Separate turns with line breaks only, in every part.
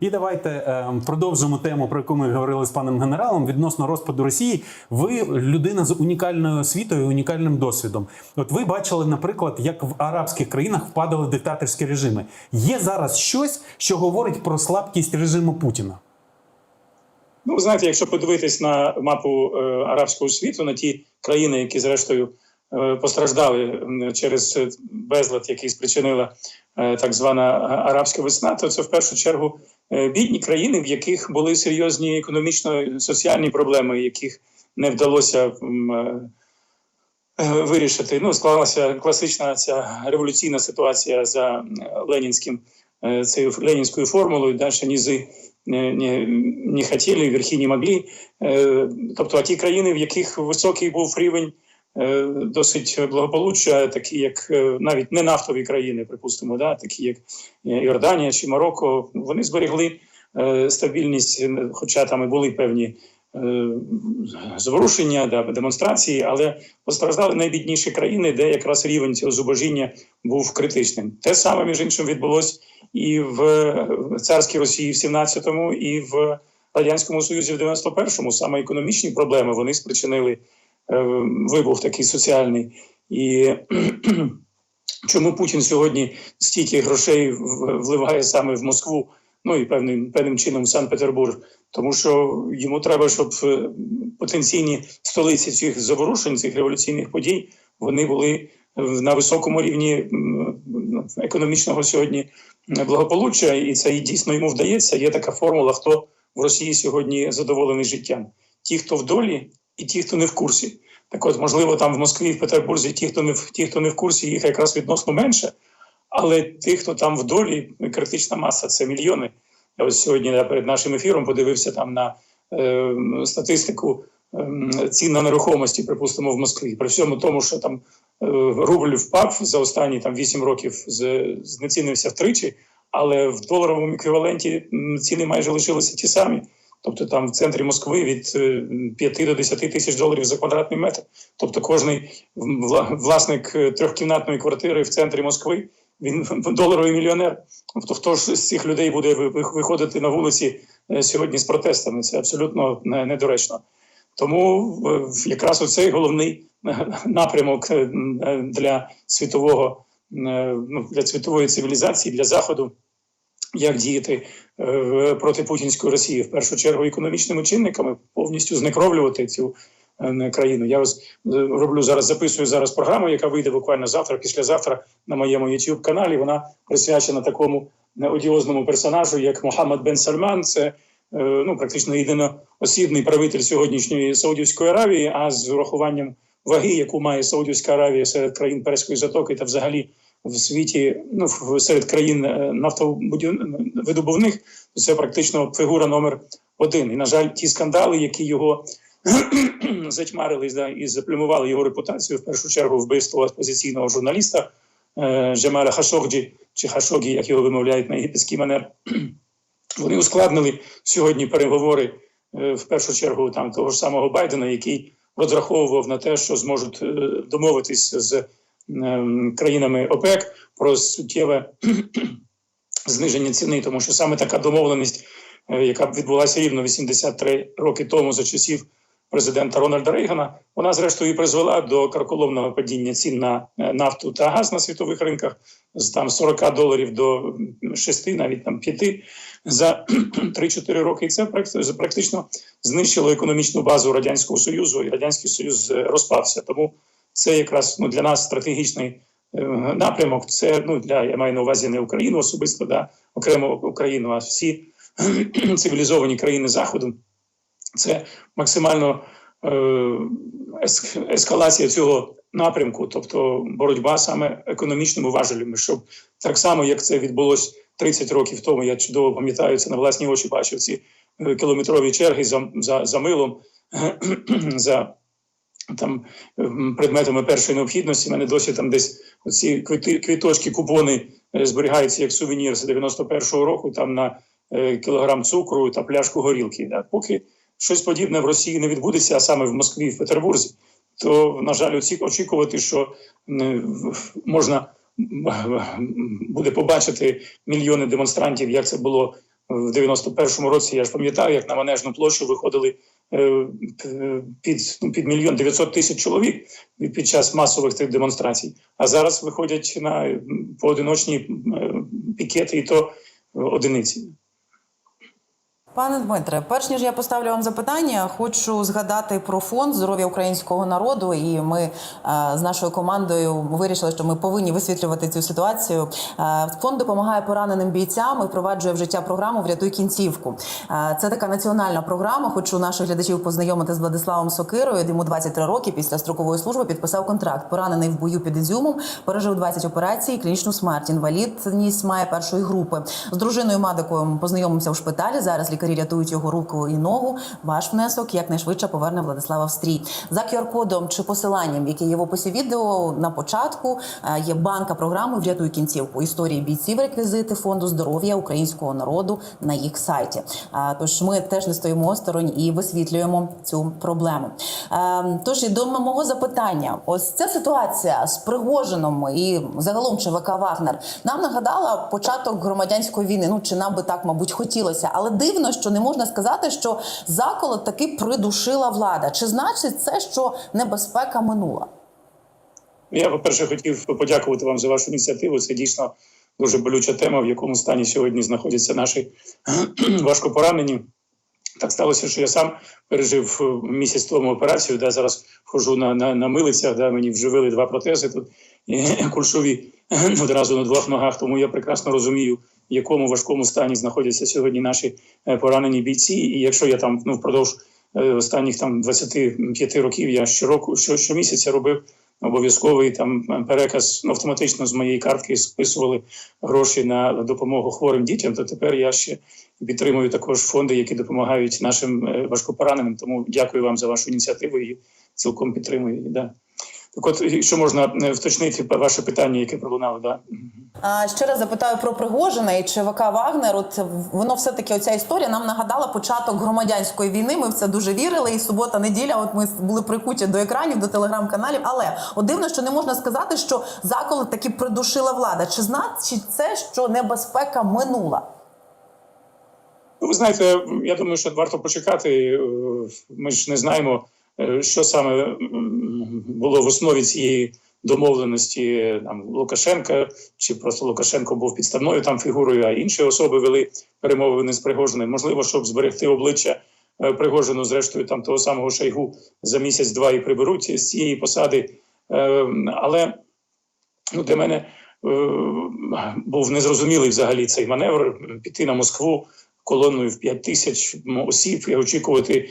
І давайте е, продовжимо тему, про яку ми говорили з паном генералом відносно розпаду Росії. Ви людина з унікальною освітою, і унікальним досвідом. От ви бачили, наприклад, як в арабських країнах впадали диктаторські режими. Є зараз щось, що говорить про слабкість режиму Путіна.
Ну, знаєте, якщо подивитись на мапу е, арабського світу, на ті країни, які зрештою е, постраждали через е, безлад, який спричинила е, так звана арабська весна, то це в першу чергу е, бідні країни, в яких були серйозні економічно-соціальні проблеми, яких не вдалося е, е, вирішити. Ну, склалася класична ця революційна ситуація за е, ленінським е, цією ленінською формулою, далі нізи не, не, хотіли, верхи не могли. Е, Тобто, а ті країни, в яких високий був рівень е, досить благополуччя, такі як е, навіть не нафтові країни, припустимо, да, такі як е, Йорданія чи Марокко, вони зберегли е, стабільність, е, хоча там і були певні е, зворушення, да, демонстрації, але постраждали найбідніші країни, де якраз рівень цього зубожіння був критичним. Те саме, між іншим, відбулось і в царській Росії в 17-му, і в Радянському Союзі в 91-му. Саме економічні проблеми вони спричинили е, вибух такий соціальний. І чому Путін сьогодні стільки грошей вливає саме в Москву, ну і певним, певним чином в Санкт-Петербург? Тому що йому треба, щоб е, потенційні столиці цих заворушень, цих революційних подій, вони були на високому рівні економічного сьогодні благополуччя, і це дійсно йому вдається. Є така формула, хто в Росії сьогодні задоволений життям. Ті, хто в долі, і ті, хто не в курсі. Так от, можливо, там в Москві, в Петербурзі, ті, хто не в ті, хто не в курсі, їх якраз відносно менше. Але ті, хто там в долі, критична маса це мільйони. Я ось сьогодні перед нашим ефіром подивився там на е, статистику е, цін на нерухомості, припустимо, в Москві. При всьому тому, що там е, рубль впав за останні там 8 років, знецінився втричі, але в доларовому еквіваленті ціни майже лишилися ті самі. Тобто там в центрі Москви від е, 5 до 10 тисяч доларів за квадратний метр. Тобто кожний власник е, трьохкімнатної квартири в центрі Москви він доларовий мільйонер. Тобто, хто ж з цих людей буде ви- ви- виходити на вулиці е, сьогодні з протестами? Це абсолютно недоречно. Тому е, якраз оцей головний е, напрямок е, е, для світового е, ну, для світової цивілізації, для заходу, як діяти е, проти путінської Росії, в першу чергу економічними чинниками, повністю знекровлювати цю е, країну. Я е, роблю зараз, записую зараз програму, яка вийде буквально завтра, післязавтра на моєму youtube каналі. Вона присвячена такому одіозному персонажу, як Мохаммад Бен Сальман. Це ну практично єдиноосібний правитель сьогоднішньої Саудівської Аравії, а з урахуванням ваги, яку має Саудівська Аравія серед країн Перської затоки та взагалі в світі, ну серед країн е, нафтовидобувних, то це практично фігура номер один. І на жаль, ті скандали, які його затьмарили да, і заплюмували його репутацію, в першу чергу вбивство опозиційного журналіста е, Джемаля Хашогджі чи Хашогі, як його вимовляють на єгипетський манер. Вони ускладнили сьогодні переговори е, в першу чергу там того ж самого Байдена, який розраховував на те, що зможуть е, домовитись з країнами ОПЕК про суттєве зниження ціни, тому що саме така домовленість, е, яка відбулася рівно 83 роки тому за часів президента Рональда Рейгана, вона зрештою і призвела до карколомного падіння цін на е, нафту та газ на світових ринках з там 40 доларів до 6, навіть там 5 за 3-4 роки. І це практи- практично знищило економічну базу радянського союзу, і радянський союз е, розпався. Тому це якраз ну для нас стратегічний е, напрямок. Це ну для я маю на увазі не Україну особисто, да окремо Україну, а всі цивілізовані країни заходу. Це максимально е, ескалація цього напрямку, тобто боротьба саме економічними важелями, щоб так само, як це відбулось 30 років тому, я чудово пам'ятаю це на власні очі бачив ці е, кілометрові черги за, за, за милом, за там ем, предметами першої необхідності. У мене досі там десь оці квіточки, купони е, зберігаються як сувенір з 91-го року, там на е, кілограм цукру та пляшку горілки. Да. Поки щось подібне в Росії не відбудеться, а саме в Москві, в Петербурзі, то, на жаль, очікувати, що можна буде побачити мільйони демонстрантів, як це було в 91-му році. Я ж пам'ятаю, як на манежну площу виходили е, під, ну, під мільйон 900 тисяч чоловік під- час масових тих демонстрацій. А зараз виходять на поодиночні е, пікети, і то одиниці.
Пане Дмитре, перш ніж я поставлю вам запитання, хочу згадати про фонд здоров'я українського народу. І ми е, з нашою командою вирішили, що ми повинні висвітлювати цю ситуацію. Е, фонд допомагає пораненим бійцям і впроваджує в життя програму Врятуй кінцівку. Е, це така національна програма. Хочу наших глядачів познайомити з Владиславом Сокирою. Йому 23 роки після строкової служби підписав контракт. Поранений в бою під Ізюмом, пережив 20 операцій, клінічну смерть. Інвалідність має першої групи. З дружиною Мадикою познайомився в шпиталі. Зараз лікарі рятують його руку і ногу. Ваш внесок якнайшвидше поверне Владислава в стрій. За QR-кодом чи посиланням, яке є в описі відео на початку, е, є банка програми Врятуй кінцівку. Історії бійців, реквізити фонду здоров'я українського народу на їх сайті. Е, Тож ми теж не стоїмо осторонь і висвітлюємо цю проблему. Е, Тож і до мого запитання, ось ця ситуація з Пригожином і загалом ЧВК Вагнер нам нагадала початок громадянської війни. Ну чи нам би так, мабуть, хотілося, але дивно, що не можна сказати, що заколот таки придушила влада. Чи значить це, що небезпека минула?
Я, по-перше, хотів подякувати вам за вашу ініціативу. Це дійсно дуже болюча тема, в якому стані сьогодні знаходяться наші важко поранені. Так сталося, що я сам пережив е, місяць тому операцію, де зараз хожу на, на, на милицях, де мені вживили два протези тут кульшові одразу на двох ногах. Тому я прекрасно розумію, в якому важкому стані знаходяться сьогодні наші е, поранені бійці. І якщо я там ну, впродовж е, останніх там 25 років я щороку, що, щомісяця робив обов'язковий там переказ ну, автоматично з моєї картки списували гроші на допомогу хворим дітям. То тепер я ще підтримую також фонди, які допомагають нашим е, важкопораненим. Тому дякую вам за вашу ініціативу і цілком підтримую. Да. Так, от якщо можна е, вточнити ваше питання, яке пролунало, да.
А ще раз запитаю про Пригожина і ЧВК Вагнер. От воно все таки оця історія нам нагадала початок громадянської війни. Ми в це дуже вірили. І субота, неділя. От ми були прикуті до екранів, до телеграм-каналів. Але от дивно, що не можна сказати, що заколот таки придушила влада. Чи значить це, що небезпека минула?
Ну, ви знаєте, я думаю, що варто почекати. Е, Ми ж не знаємо, що саме було в основі цієї домовленості е, там Лукашенка, чи просто Лукашенко був підставною там фігурою, а інші особи вели перемовини з Пригожиним. Можливо, щоб зберегти обличчя е, Пригожину, зрештою, там того самого Шойгу за місяць-два і приберуть з цієї посади. Е, Але ну, для мене е, був незрозумілий взагалі цей маневр піти на Москву колоною в 5 тисяч осіб і очікувати, е,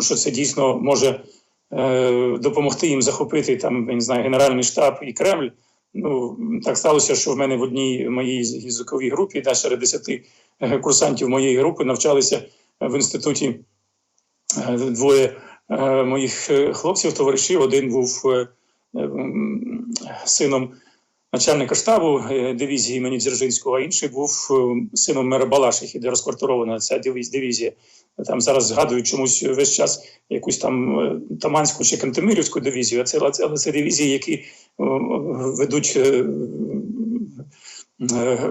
що це дійсно може е, допомогти їм захопити там, я не знаю, Генеральний штаб і Кремль. Ну так сталося, що в мене в одній моїй язиковій групі, да, серед 10 е, курсантів моєї групи навчалися в інституті е, двоє е, моїх е, хлопців, товаришів. Один був е, е, сином начальника штабу е, дивізії імені Дзержинського, а інший був е, сином мера Балашихи, де розквартирована ця дивіз- дивізія. Там зараз згадують чомусь весь час якусь там е, Таманську чи Кантемирівську дивізію, а це, але це дивізії, які ведуть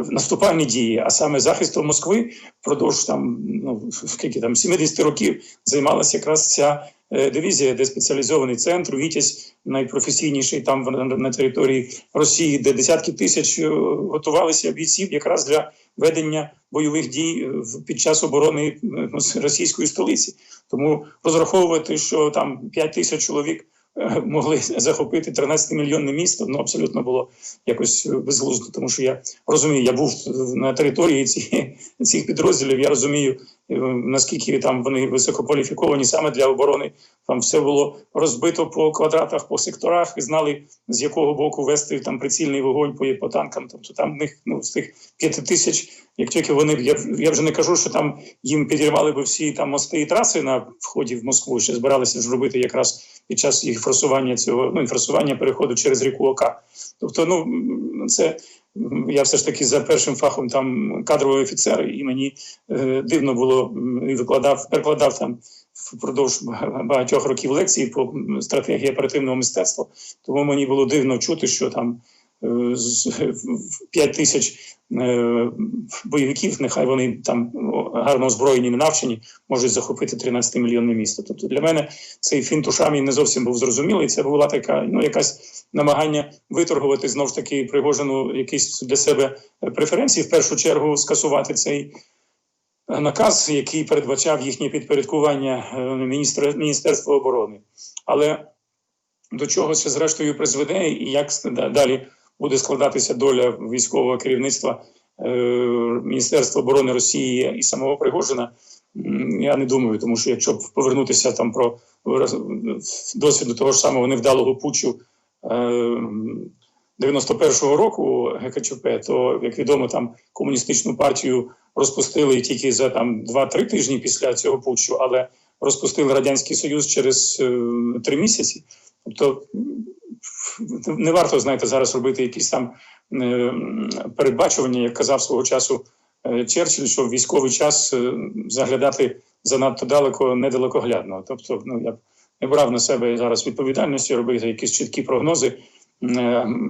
наступальні дії, а саме захистом Москви впродовж там ну скільки там 70 років займалася якраз ця дивізія, де спеціалізований центр Вітязь, найпрофесійніший там на, території Росії, де десятки тисяч е, готувалися бійців якраз для ведення бойових дій е, під час оборони е, ну, російської столиці. Тому розраховувати, що там 5 тисяч чоловік е, могли захопити 13-мільйонне місто, ну абсолютно було якось е, безглуздо, тому що я розумію, я був на території ці, цих підрозділів. Я розумію, е, наскільки там вони висококваліфіковані саме для оборони. Там все було розбито по квадратах, по секторах, і знали з якого боку вести там прицільний вогонь по, по танкам. Тобто там в них ну з тих п'яти тисяч, як тільки вони я, я вже не кажу, що там їм підірвали би всі там мости і траси на вході в Москву. Ще збиралися ж робити якраз під час їх форсування цього ну форсування переходу через ріку Ока. Тобто, ну це я все ж таки за першим фахом там кадровий офіцер, і мені е, дивно було і викладав, перекладав там впродовж багатьох років лекцій по стратегії оперативного мистецтва. Тому мені було дивно чути, що там 5 тисяч е, бойовиків, нехай вони там гарно озброєні, не навчені, можуть захопити 13-мільйонне місто. Тобто для мене цей фінт ушами не зовсім був зрозумілий. Це була така, ну якась намагання виторгувати знов ж таки Пригожину якісь для себе преференції. В першу чергу скасувати цей наказ, який передбачав їхнє підпорядкування е, міністра Міністерства оборони. Але до чого це зрештою призведе, і як далі буде складатися доля військового керівництва е, Міністерства оборони Росії і самого Пригожина, я не думаю, тому що якщо повернутися там про досвіду того ж самого невдалого путчу е, 91-го року ГКЧП, то як відомо, там комуністичну партію розпустили тільки за там 2-3 тижні після цього путчу, але розпустили радянський союз через е, три місяці. Тобто не варто знаєте зараз робити якісь там е, передбачування, як казав свого часу е, Черчилль, що в військовий час е, заглядати занадто далеко недалекоглядно. Тобто, ну я б не брав на себе зараз відповідальності робити якісь чіткі прогнози,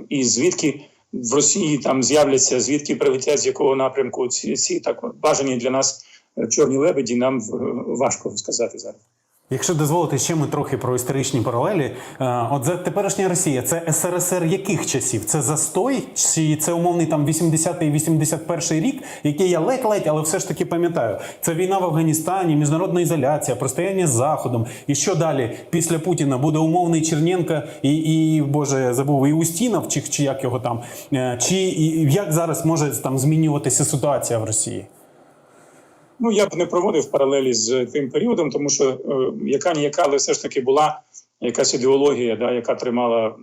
і звідки в Росії там з'являться, звідки прилетять, з якого напрямку ці, ці так бажані для нас чорні лебеді, нам важко сказати зараз.
Якщо дозволите, ще ми трохи про історичні паралелі. Е, От за теперішня Росія це СРСР яких часів? Це застой, чи це умовний там 80-й 81 рік, який я ледь-ледь, але все ж таки пам'ятаю. Це війна в Афганістані, міжнародна ізоляція, протистояння з Заходом. І що далі після Путіна буде умовний Черненко і, і Боже, забув і Устінов, чи, чи як його там, Е, чи і як зараз може там змінюватися ситуація в Росії?
Ну я б не проводив паралелі з тим періодом, тому що е, яка ніяка, але все ж таки була якась ідеологія, да, яка тримала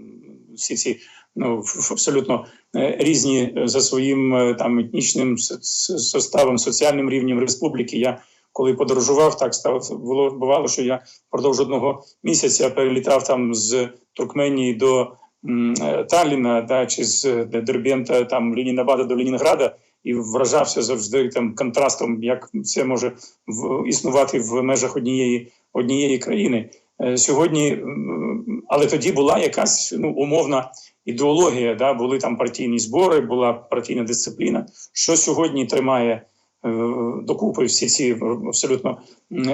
всі ці ну ф- е, різні за своїм е, там етнічним составом, соціальним рівнем республіки. Я коли подорожував, так став було бувало, що я впродовж одного місяця перелітав там з Туркменії до е, Талліна, да, чи з Дербента, там Ленінабада до Ленінграда і вражався завжди там контрастом, як це може в, існувати в межах однієї однієї країни. Е, Сьогодні, але тоді була якась ну умовна ідеологія. Да, були там партійні збори, була партійна дисципліна. Що сьогодні тримає е, докупи всі ці абсолютно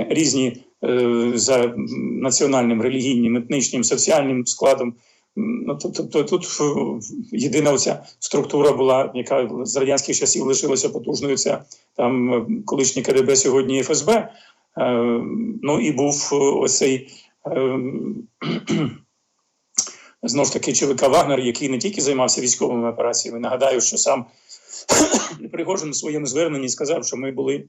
різні е, за національним, релігійним, етнічним, соціальним складом Ну, тобто тут єдина оця структура була, яка з радянських часів лишилася потужною. Це там е, колишній КДБ, сьогодні ФСБ. Е, ну і був е, оцей знову ж таки ЧВК Вагнер, який не тільки займався військовими операціями. Нагадаю, що сам Пригожин у своєму зверненні сказав, що ми були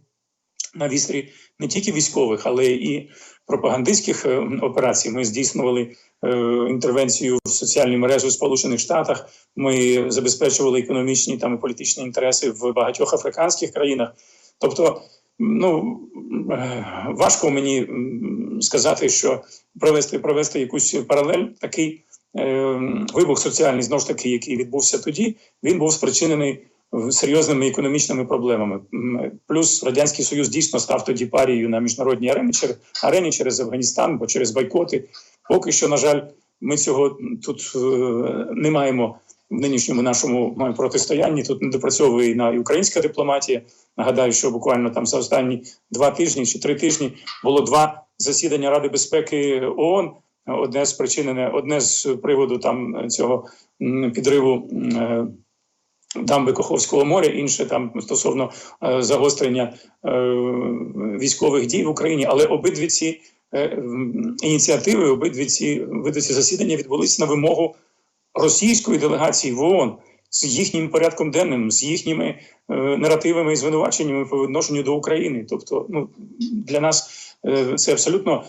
на вістрі не тільки військових, але і пропагандистських е, операцій. Ми здійснювали е, інтервенцію в соціальні мережі в Сполучених Штатах. Ми забезпечували економічні там і політичні інтереси в багатьох африканських країнах. Тобто, ну е, важко мені сказати, що провести провести якусь паралель такий. Вибух соціальний знову ж таки, який відбувся тоді, він був спричинений серйозними економічними проблемами. Плюс радянський союз дійсно став тоді парією на міжнародній арені арені через Афганістан, бо через бойкоти. Поки що, на жаль, ми цього тут е, не маємо в нинішньому нашому е, протистоянні. Тут не допрацьовує і українська дипломатія. Нагадаю, що буквально там за останні два тижні чи три тижні було два засідання Ради безпеки ООН. Одне спричинене, одне з приводу там цього підриву. Дамби Коховського моря, інше там стосовно е, загострення е, військових дій в Україні. Але обидві ці е, ініціативи, обидві ці обидві ці засідання відбулися на вимогу російської делегації в ООН з їхнім порядком денним, з їхніми е, наративами і звинуваченнями по відношенню до України. Тобто, ну для нас е, це абсолютно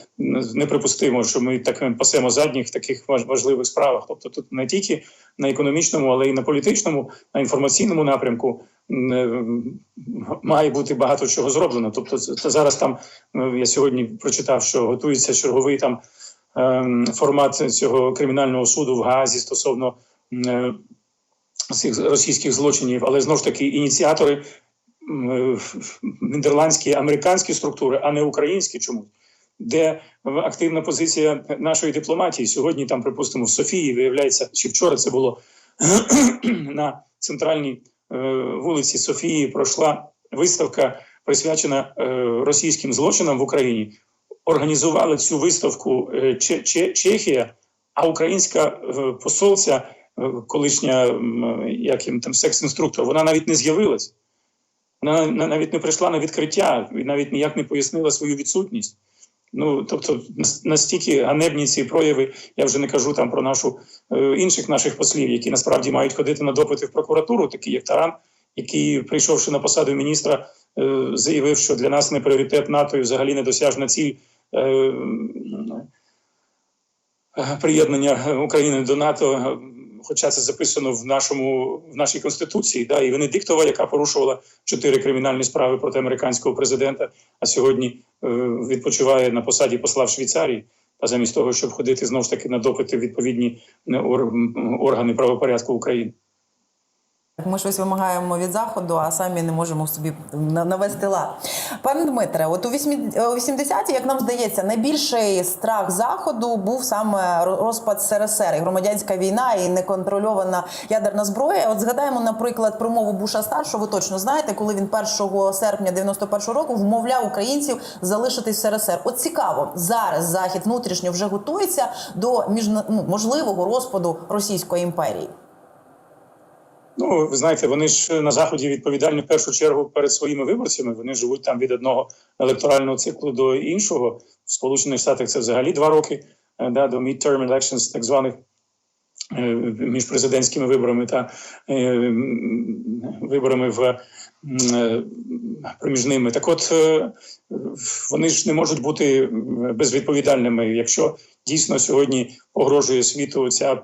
неприпустимо, що ми так пасемо задніх в таких важ- важливих справах. Тобто, тут не тільки на економічному, але й на політичному, на інформаційному напрямку е, має бути багато чого зроблено. Тобто, це, зараз там е, я сьогодні прочитав, що готується черговий там ем, формат цього кримінального суду в Гаазі стосовно е, цих російських злочинів, але знову ж таки ініціатори е, нідерландські, американські структури, а не українські чомусь. Де активна позиція нашої дипломатії сьогодні, там, припустимо, в Софії виявляється, чи вчора це було на центральній е, вулиці Софії пройшла виставка, присвячена е, російським злочинам в Україні. Організували цю виставку е, Че- Че- Чехія, а українська е, посольця, колишня як їм там секс-інструктор, вона навіть не з'явилась. Вона на- навіть не прийшла на відкриття і навіть ніяк не пояснила свою відсутність. Ну тобто, настільки ганебні ці прояви, я вже не кажу там про нашу е, інших наших послів, які насправді мають ходити на допити в прокуратуру, такі як Таран, який, прийшовши на посаду міністра, е, заявив, що для нас не пріоритет НАТО і взагалі недосяжна ціль. е, е, Приєднання України до НАТО, е, хоча це записано в нашому в нашій конституції, да, і Венедиктова, яка порушувала чотири кримінальні справи проти американського президента, а сьогодні е, відпочиває на посаді посла в Швейцарії. А замість того, щоб ходити знову ж таки на допити відповідні е, органи правопорядку України.
Ми щось вимагаємо від заходу, а самі не можемо собі на- навести лад. Пане Дмитре, от у 80-ті, як нам здається, найбільший страх заходу був саме розпад СРСР, і громадянська війна і неконтрольована ядерна зброя. От згадаємо, наприклад, промову Буша старшого. Ви точно знаєте, коли він 1 серпня 91 року вмовляв українців залишитись в СРСР. От цікаво, зараз захід внутрішньо вже готується до міжна... ну, можливого розпаду Російської імперії.
Ну, ви знаєте, вони ж на заході відповідальні в першу чергу перед своїми виборцями. Вони живуть там від одного електорального циклу до іншого. В Сполучених Штатах це взагалі два роки е, да, до midterm elections, так званих е, між президентськими виборами та е, виборами в е, проміжними. Так, от е, вони ж не можуть бути безвідповідальними, якщо дійсно сьогодні погрожує світу ця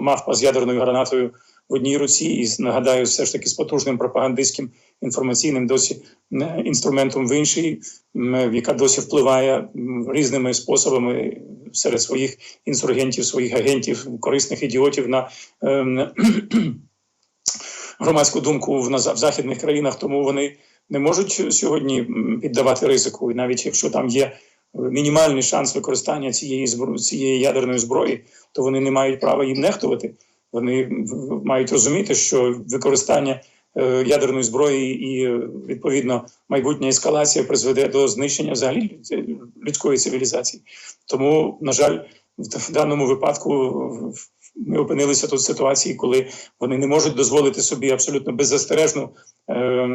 мавпа з ядерною гранатою в одній руці, і нагадаю, все ж таки з потужним пропагандистським інформаційним досі е, інструментом в іншій, яка досі впливає різними способами серед своїх інсургентів, своїх агентів, корисних ідіотів на ем, громадську думку в, в західних країнах. Тому вони не можуть сьогодні піддавати ризику, і навіть якщо там є мінімальний шанс використання цієї цієї ядерної зброї, то вони не мають права їм нехтувати. Вони мають розуміти, що використання е, ядерної зброї і е, відповідно майбутня ескалація призведе до знищення взагалі людської цивілізації. Тому, на жаль, в даному випадку в- ми опинилися тут в ситуації, коли вони не можуть дозволити собі абсолютно беззастережну е,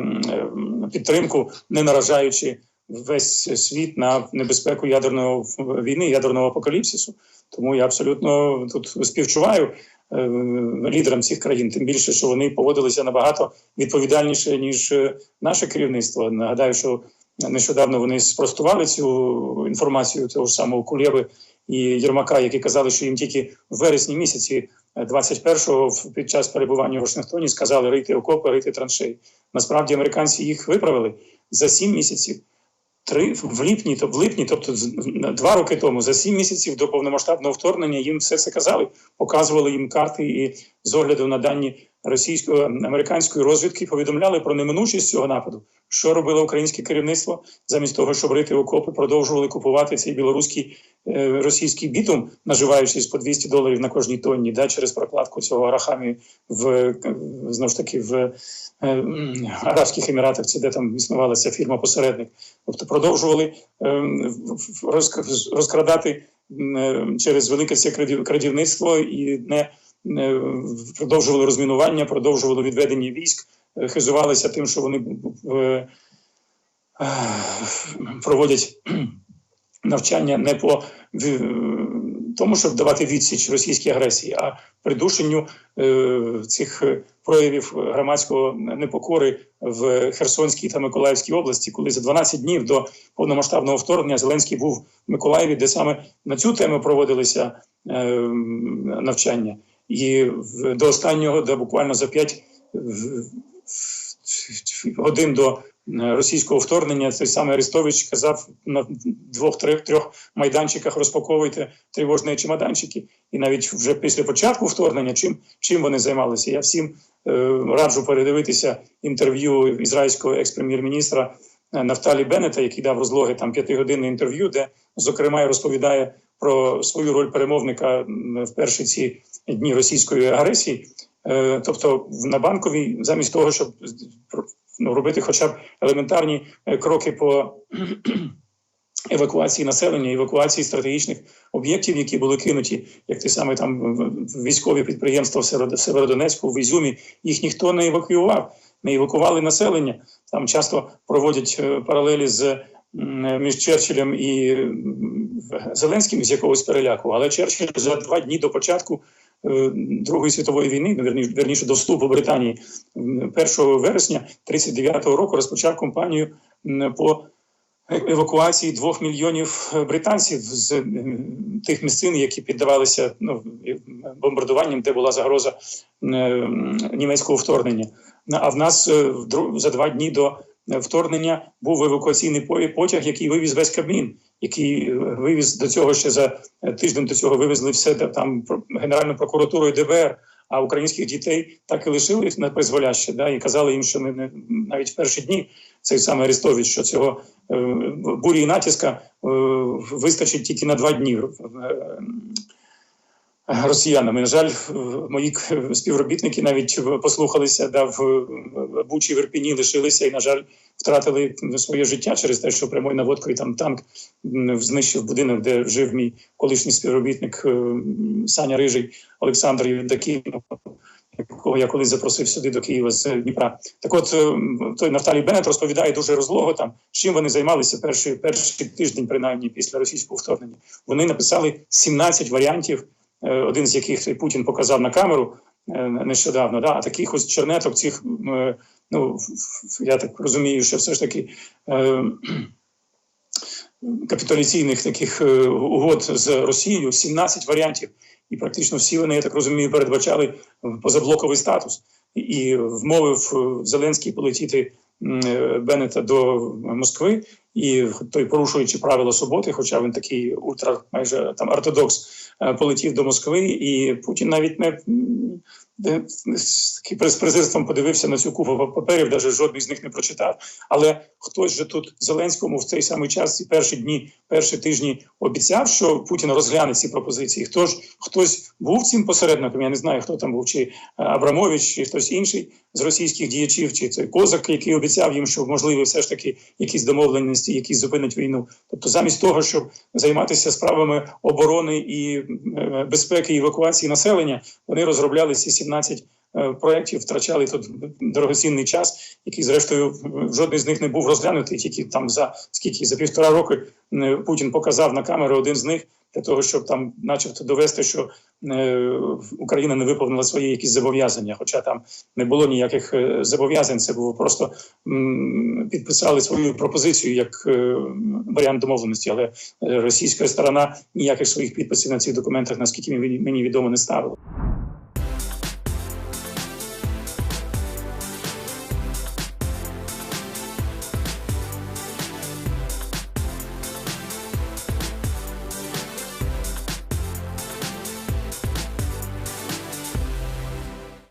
підтримку, не наражаючи весь світ на небезпеку ядерної війни, ядерного апокаліпсису. Тому я абсолютно тут співчуваю е, лідерам цих країн, тим більше, що вони поводилися набагато відповідальніше ніж е, наше керівництво. Нагадаю, що нещодавно вони спростували цю інформацію того ж самого Кулєви і Єрмака, які казали, що їм тільки в вересні місяці е, 21-го в- під час перебування в Вашингтоні сказали рийти окопи, рийти траншеї. Насправді американці їх виправили за сім місяців. Три в липні, то в липні, тобто два роки тому, за сім місяців до повномасштабного вторгнення, їм все це казали, показували їм карти і з огляду на дані російської американської розвідки повідомляли про неминучість цього нападу. Що робило українське керівництво замість того, щоб рити окопи, продовжували купувати цей білоруський е, російський бітум, наживаючись по 200 доларів на кожній тонні, да, через прокладку цього арахамі в е, знову ж таки в е, Арабських Еміратах, чи де там існувала ця фірма посередник. Тобто продовжували розкрадати через велике це крадів- крадівництво і не продовжували розмінування, продовжували відведення військ, е, хизувалися тим, що вони е, е, проводять навчання не по тому, щоб давати відсіч російській агресії, а придушенню е, цих е, проявів громадського непокори в Херсонській та Миколаївській області, коли за 12 днів до повномасштабного вторгнення Зеленський був в Миколаєві, де саме на цю тему проводилися е, навчання, і до останнього, де буквально за 5 годин до е, російського вторгнення цей самий Арестович казав на двох-трьох трьох майданчиках розпаковуйте тривожні чемоданчики. І навіть вже після початку вторгнення, чим чим вони займалися, я всім е, раджу передивитися інтерв'ю ізраїльського екс-прем'єр-міністра е, Нафталі Беннета, який дав розлоги там п'ятигодинне інтерв'ю, де зокрема розповідає про свою роль перемовника в перші ці дні російської агресії. Е, Тобто на банковій, замість того, щоб ну, робити хоча б елементарні е, кроки по евакуації населення, евакуації стратегічних об'єктів, які були кинуті, як те саме там військові підприємства в Северодонецьку, в Ізюмі, їх ніхто не евакуював, не евакували населення. Там часто проводять е, паралелі з між Черчиллем і Зеленським з якогось переляку. Але Черчилль за два дні до початку е, Другої світової війни, ну, вірніше до вступу Британії 1 вересня 39-го року розпочав кампанію по евакуації двох мільйонів е, британців з тих місцин, які піддавалися ну, бомбардуванням, де була загроза е, німецького вторгнення. А в нас за два дні до вторгнення був евакуаційний по- потяг, який вивіз весь Кабмін, який е, вивіз до цього ще за е, тиждень до цього вивезли все там Генеральну прокуратуру і ДБР. А українських дітей так і лишили на призволяще, да, і казали їм, що не, не навіть в перші дні цей самий Арестович, що цього е, бурі і натиска е, вистачить тільки на два дні е, росіянам. І, на жаль, мої співробітники навіть послухалися, да, в Бучі в Ірпіні лишилися і, на жаль, втратили своє життя через те, що прямою наводкою там танк знищив будинок, де жив мій колишній співробітник Саня Рижий Олександр Євдокімов, якого я колись запросив сюди до Києва з Дніпра. Так от той Нафталій Беннет розповідає дуже розлого там, чим вони займалися перший, перший тиждень, принаймні після російського вторгнення. Вони написали 17 варіантів, один з яких Путін показав на камеру е, нещодавно. Да? А таких ось чернеток цих, е, ну я так розумію, що все ж таки. е, Капітуляційних таких е, угод з Росією 17 варіантів, і практично всі вони, я так розумію, передбачали позаблоковий статус. І вмовив е, Зеленський полетіти е, Беннета до Москви, і той, порушуючи правила суботи, хоча він такий ультра майже там ортодокс, е, полетів до Москви, і Путін навіть не де- з презирством подивився на цю купу паперів, навіть жодний з них не прочитав. Але хтось же тут Зеленському в цей самий час, ці перші дні, перші тижні обіцяв, що Путін розгляне ці пропозиції. Хто ж хтось був цим посередником? Я не знаю, хто там був, чи е, Абрамович, чи хтось інший з російських діячів, чи цей козак, який обіцяв їм, що можливі все ж таки якісь домовленості, які зупинять війну. Тобто, замість того, щоб займатися справами оборони і е, безпеки і евакуації населення, вони розробляли ці 17 е, проєктів, втрачали тут дорогоцінний час, який, зрештою, жодний з них не був розглянутий. Тільки там за скільки за півтора роки Путін показав на камеру один з них для того, щоб там, начебто, довести, що е, Україна не виповнила свої якісь зобов'язання. Хоча там не було ніяких е, зобов'язань. Це було просто підписали свою пропозицію як варіант домовленості, але російська сторона ніяких своїх підписів на цих документах, наскільки мені відомо, не ставила.